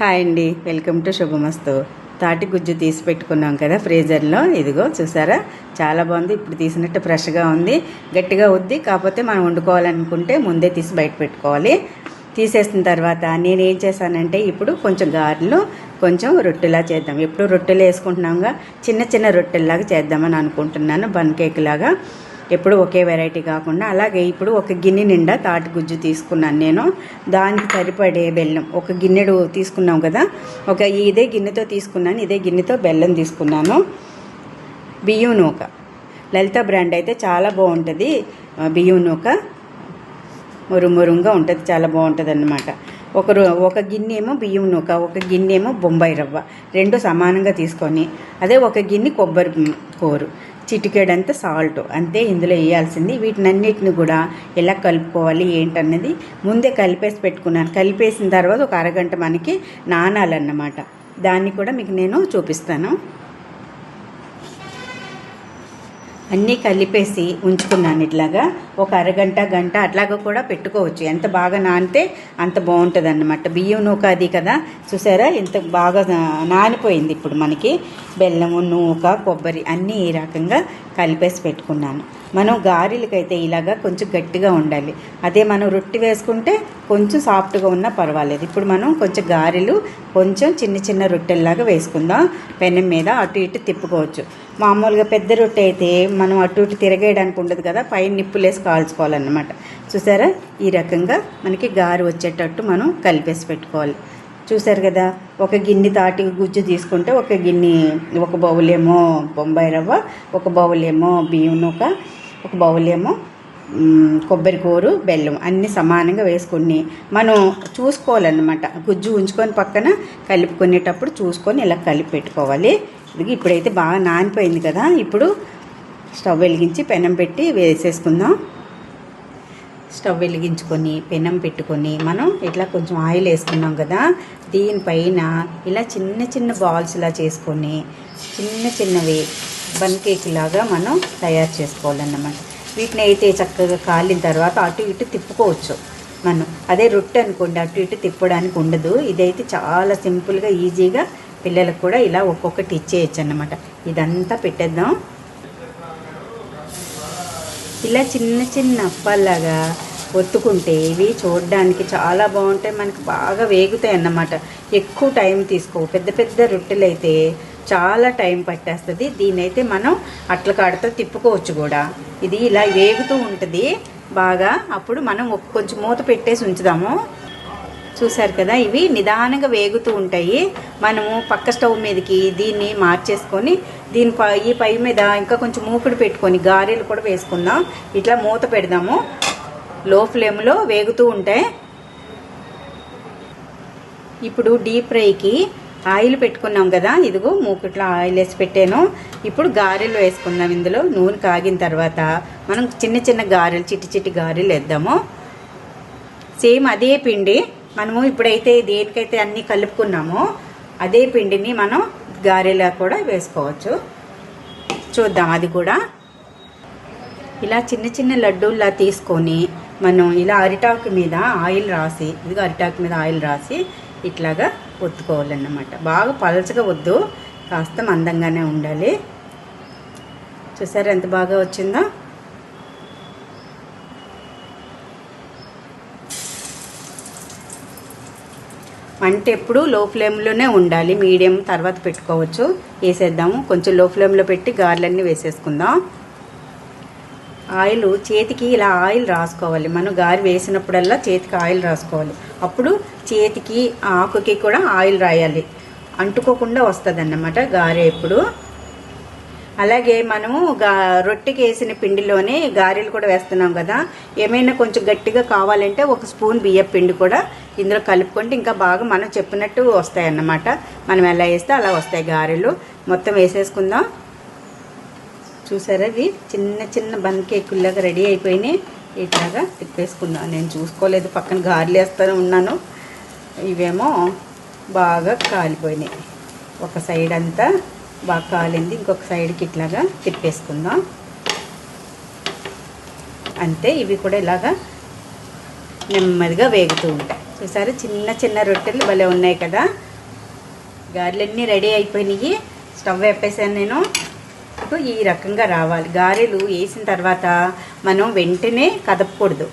Hi అండి. Welcome to శుభమస్తు. తాటి గుజ్జు తీసి పెట్టుకున్నాం కదా ఫ్రీజర్లో. ఇదిగో చూసారా? చాలా బాగుంది. ఇప్పుడు తీసినట్టు ఫ్రెష్గా ఉంది. గట్టిగా వద్ది కాకపోతే మనం వండుకోవాలనుకుంటే ముందే తీసి బయట పెట్టుకోవాలి. తీసేసిన తర్వాత నేను ఏం చేశానంటే ఇప్పుడు కొంచెం గారెలు కొంచెం రొట్టెలా చేద్దాం. ఎప్పుడు రొట్టెలు వేసుకుంటున్నాంగా? చిన్న చిన్న రొట్టెల్లాగా చేద్దామని అనుకుంటున్నాను. బన్ కేక్ లాగా ఎప్పుడు ఒకే వెరైటీ కాకుండా అలాగే ఇప్పుడు ఒక గిన్నె నిండా తాటి గుజ్జు తీసుకున్నాను నేను. దానికి సరిపడే బెల్లం ఒక గిన్నెడు తీసుకున్నాం కదా ఒక ఇదే గిన్నెతో తీసుకున్నాను ఇదే గిన్నెతో బెల్లం తీసుకున్నాను. బియ్యం నూక. లలిత బ్రాండ్ అయితే చాలా బాగుంటుంది బియ్యం నూక. మురుమురుగా ఉంటుంది చాలా బాగుంటుంది అన్నమాట ఒక రో- ఒక గిన్నె ఏమో బియ్యం నూక ఒక గిన్నె ఏమో బొంబాయి రవ్వ రెండు సమానంగా తీసుకొని అదే ఒక గిన్నె కొబ్బరి కూరు. చిటికేడంత సాల్ట్ అంతే ఇందులో వేయాల్సింది. వీటినన్నిటిని కూడా ఎలా కలుపుకోవాలి ఏంటన్నది ముందే కలిపేసి పెట్టుకున్నాను. కలిపేసిన తర్వాత ఒక అరగంట మనకి నానాలన్నమాట. దాన్ని కూడా మీకు నేను చూపిస్తాను. అన్నీ కలిపేసి ఉంచుకున్నాను ఇట్లాగా. ఒక అరగంట గంట అట్లాగా కూడా పెట్టుకోవచ్చు. ఎంత బాగా నానితే అంత బాగుంటుంది అన్నమాట బియ్యం నూక అది కదా. చూసారా? ఎంత బాగా నానిపోయింది ఇప్పుడు మనకి. బెల్లము నూక కొబ్బరి అన్నీ ఈ రకంగా కలిపేసి పెట్టుకున్నాను. మనం గారెలకైతే ఇలాగా కొంచెం గట్టిగా ఉండాలి. అదే మనం రొట్టె వేసుకుంటే కొంచెం సాఫ్ట్గా ఉన్నా పర్వాలేదు. ఇప్పుడు మనం కొంచెం గారెలు కొంచెం చిన్న చిన్న రొట్టెల్లాగా వేసుకుందాం. పెనం మీద అటు ఇటు తిప్పుకోవచ్చు. మామూలుగా పెద్ద రొట్టె అయితే మనం అటు ఇటు తిరగేయడానికి ఉండదు కదా పైన నిప్పులేసి కాల్చుకోవాలన్నమాట. చూసారా? ఈ రకంగా మనకి గారు వచ్చేటట్టు మనం కలిపేసి పెట్టుకోవాలి. చూశారు కదా ఒక గిన్నె తాటి గుజ్జు తీసుకుంటే ఒక గిన్నె ఒక బౌల్ ఏమో బొంబాయి రవ్వ ఒక బౌల్ ఏమో బియ్యం నూక ఒక బౌల్ ఏమో కొబ్బరి కూరు బెల్లం అన్నీ సమానంగా వేసుకుని మనం చూసుకోవాలన్నమాట. గుజ్జు ఉంచుకొని పక్కన కలుపుకునేటప్పుడు చూసుకొని ఇలా కలిపి పెట్టుకోవాలి. ఇది ఇప్పుడైతే బాగా నానిపోయింది కదా ఇప్పుడు స్టవ్ వెలిగించి పెనం పెట్టి వేసేసుకుందాం. స్టవ్ వెలిగించుకొని పెనం పెట్టుకొని మనం ఇట్లా కొంచెం ఆయిల్ వేసుకున్నాం కదా దీనిపైన ఇలా చిన్న చిన్న బాల్స్ ఇలా చేసుకొని చిన్న చిన్నవి బన్ కేక్ లాగా మనం తయారు చేసుకోవాలన్నమాట. వీటిని అయితే చక్కగా కాలిన తర్వాత అటు ఇటు తిప్పుకోవచ్చు మనం. అదే రొట్టె అనుకోండి అటు ఇటు తిప్పడానికి ఉండదు. ఇదైతే చాలా సింపుల్గా ఈజీగా పిల్లలకు కూడా ఇలా ఒక్కొక్కటి ఇచ్చేయచ్చు అన్నమాట ఇదంతా పెట్టేద్దాం. ఇలా చిన్న చిన్న అప్పాల్లాగా ఒత్తుకుంటే ఇవి చూడడానికి చాలా బాగుంటాయి. మనకి బాగా వేగుతాయి అన్నమాట. ఎక్కువ టైం తీసుకోవు పెద్ద పెద్ద రొట్టెలు అయితే చాలా టైం పట్టేస్తుంది. దీనైతే మనం అట్ల కాడతో తిప్పుకోవచ్చు కూడా. ఇది ఇలా వేగుతూ ఉంటుంది. బాగా అప్పుడు మనం కొంచెం మూత పెట్టేసి ఉంచుదాము. చూశారు కదా ఇవి నిదానంగా వేగుతూ ఉంటాయి. మనము పక్క స్టవ్ మీదకి దీన్ని మార్చేసుకొని దీని పై ఈ పై మీద ఇంకా కొంచెం మూకుడు పెట్టుకొని గారెలు కూడా వేసుకుందాం. ఇట్లా మూత పెడదాము. లో ఫ్లేమ్లో వేగుతూ ఉంటాయి ఇప్పుడు డీప్ ఫ్రైకి ఆయిల్ పెట్టుకున్నాం కదా ఇదిగో మూకుట్లో ఆయిల్ వేసి పెట్టాను. ఇప్పుడు గారెలు వేసుకుందాం ఇందులో నూనె కాగిన తర్వాత. మనం చిన్న చిన్న గారెలు చిట్టి చిట్టి గారెలు వేద్దాము. సేమ్ అదే పిండి. మనము ఇప్పుడైతే దేనికైతే అన్నీ కలుపుకున్నామో అదే పిండిని మనం గారెలా కూడా వేసుకోవచ్చు. చూద్దాం అది కూడా. ఇలా చిన్న చిన్న లడ్డూల్లా తీసుకొని మనం ఇలా అరిటాకు మీద ఆయిల్ రాసి ఇదిగో అరిటాకు మీద ఆయిల్ రాసి ఇట్లాగా ఒత్తుకోవాలన్నమాట. బాగా పలచగా వద్దు కాస్త మందంగానే ఉండాలి. చూసారు ఎంత బాగా వచ్చిందో? అంటే ఎప్పుడు లో ఫ్లేమ్లోనే ఉండాలి. మీడియం తర్వాత పెట్టుకోవచ్చు. వేసేద్దాము. కొంచెం లో ఫ్లేమ్లో పెట్టి గార్లన్నీ వేసేసుకుందాం. ఆయిల్ చేతికి ఇలా ఆయిల్ రాసుకోవాలి. మనం గారి వేసినప్పుడల్లా చేతికి ఆయిల్ రాసుకోవాలి. అప్పుడు చేతికి ఆకుకి కూడా ఆయిల్ రాయాలి. అంటుకోకుండా వస్తుంది అన్నమాట గారె ఎప్పుడు. అలాగే మనము గా రొట్టెకి వేసిన పిండిలోనే గారెలు కూడా వేస్తున్నాం కదా. ఏమైనా కొంచెం గట్టిగా కావాలంటే ఒక స్పూన్ బియ్యం పిండి కూడా ఇందులో కలుపుకుంటే ఇంకా బాగా మనం చెప్పినట్టు వస్తాయి అన్నమాట మనం ఎలా వేస్తే అలా వస్తాయి గారెలు. మొత్తం వేసేసుకుందాం. చూసారా ఇవి? చిన్న చిన్న బన్ కేకుల్లాగా రెడీ అయిపోయినాయి. ఇట్లాగా తిప్పేసుకుందాం. నేను చూసుకోలేదు. పక్కన గారెలు వేస్తూనే ఉన్నాను. ఇవేమో బాగా కాలిపోయినాయి. ఒక సైడ్ అంతా బాగా కాలింది. ఇంకొక సైడ్కి ఇట్లాగా తిప్పేసుకుందాం. అంతే. ఇవి కూడా ఇలాగా నెమ్మదిగా వేగుతూ ఉంటాయి. చూసారు? చిన్న చిన్న రొట్టెలు భలే ఉన్నాయి కదా? గారెలన్నీ రెడీ అయిపోయినాయి. స్టవ్ వేపేసాను నేను. ఇప్పుడు ఈ రకంగా రావాలి. గారెలు వేసిన తర్వాత మనం వెంటనే కదపకూడదు.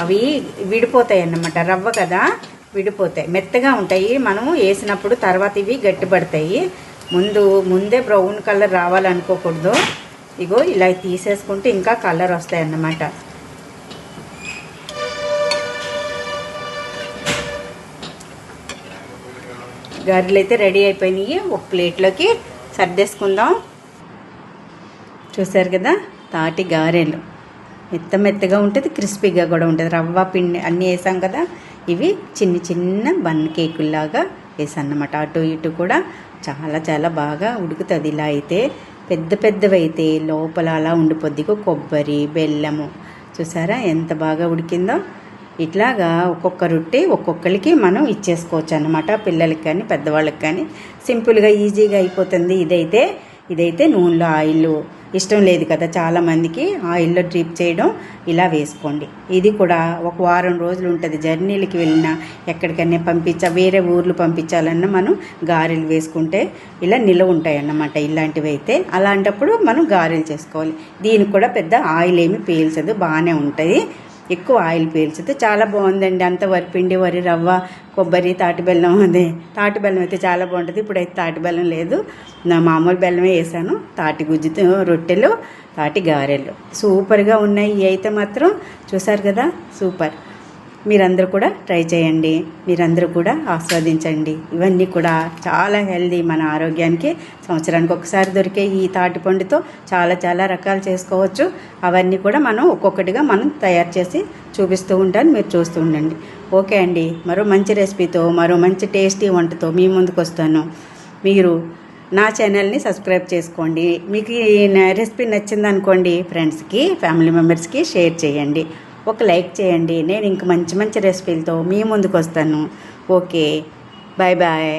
అవి విడిపోతాయి అన్నమాట రవ్వ కదా? విడిపోతాయి. మెత్తగా ఉంటాయి. మనం వేసినప్పుడు తర్వాత ఇవి గట్టిపడతాయి. ముందు ముందే బ్రౌన్ కలర్ రావాలనుకోకూడదు. ఇగో ఇలా తీసేసుకుంటే ఇంకా కలర్ వస్తాయి అన్నమాట గారెలు అయితే రెడీ అయిపోయినాయి. ఒక ప్లేట్లోకి సర్దేసుకుందాం. చూసారు కదా? తాటి గారెలు. మెత్త మెత్తగా ఉంటుంది క్రిస్పీగా కూడా ఉంటుంది. రవ్వ పిండి అన్నీ వేసాం కదా? ఇవి చిన్న చిన్న బన్ కేకుల్లాగా వేసాను అన్నమాట అటు ఇటు కూడా చాలా చాలా బాగా ఉడుకుతుంది ఇలా అయితే. పెద్ద పెద్దవి అయితే లోపల అలా ఉండిపోద్ది. కొబ్బరి బెల్లము. చూసారా? ఎంత బాగా ఉడికిందో? ఇట్లాగా ఒక్కొక్క రొట్టె ఒక్కొక్కరికి మనం ఇచ్చేసుకోవచ్చు అనమాట పిల్లలకి కానీ పెద్దవాళ్ళకి కానీ సింపుల్గా ఈజీగా అయిపోతుంది. ఇదైతే ఇదైతే నూనెలో ఆయిల్. ఇష్టం లేదు కదా చాలామందికి. ఆయిల్లో డ్రిప్ చేయడం ఇలా వేసుకోండి. ఇది కూడా ఒక వారం రోజులు ఉంటుంది. జర్నీలకి వెళ్ళినా ఎక్కడికైనా పంపించా వేరే ఊర్లు పంపించాలన్నా మనం గారెలు వేసుకుంటే ఇలా నిలవ ఉంటాయి అన్నమాట ఇలాంటివి అయితే అలాంటప్పుడు మనం గారెలు చేసుకోవాలి. దీనికి కూడా పెద్ద ఆయిల్ ఏమి పీల్చదు. బాగానే ఉంటుంది. ఎక్కువ ఆయిల్ పీల్చితే చాలా బాగుందండి. అంత వరిపిండి వరి రవ్వ కొబ్బరి తాటి బెల్లం అదే. తాటి బెల్లం అయితే చాలా బాగుంటుంది. ఇప్పుడైతే తాటి బెల్లం లేదు. నా మామూలు బెల్లమే వేసాను. తాటి గుజ్జుతో రొట్టెలు తాటి గారెలు. సూపర్గా ఉన్నాయి. ఇవి అయితే మాత్రం చూసారు కదా? సూపర్. మీరందరూ కూడా ట్రై చేయండి. మీరందరూ కూడా ఆస్వాదించండి. ఇవన్నీ కూడా చాలా హెల్దీ మన ఆరోగ్యానికి సంవత్సరానికి ఒకసారి దొరికే ఈ తాటిపండుతో చాలా చాలా రకాలు చేసుకోవచ్చు. అవన్నీ కూడా మనం ఒక్కొక్కటిగా మనం తయారు చేసి చూపిస్తూ ఉంటాను. మీరు చూస్తూ ఉండండి. ఓకే అండి. మరో మంచి రెసిపీతో మరో మంచి టేస్టీ వంటతో మీ ముందుకు వస్తాను. మీరు నా ఛానల్ని సబ్స్క్రైబ్ చేసుకోండి. మీకు ఈ రెసిపీ నచ్చిందనుకోండి ఫ్రెండ్స్కి ఫ్యామిలీ మెంబర్స్కి షేర్ చేయండి. ఒక లైక్ చేయండి. నేను ఇంక మంచి మంచి రెసిపీలతో మీ ముందుకు వస్తాను ఓకే. Bye bye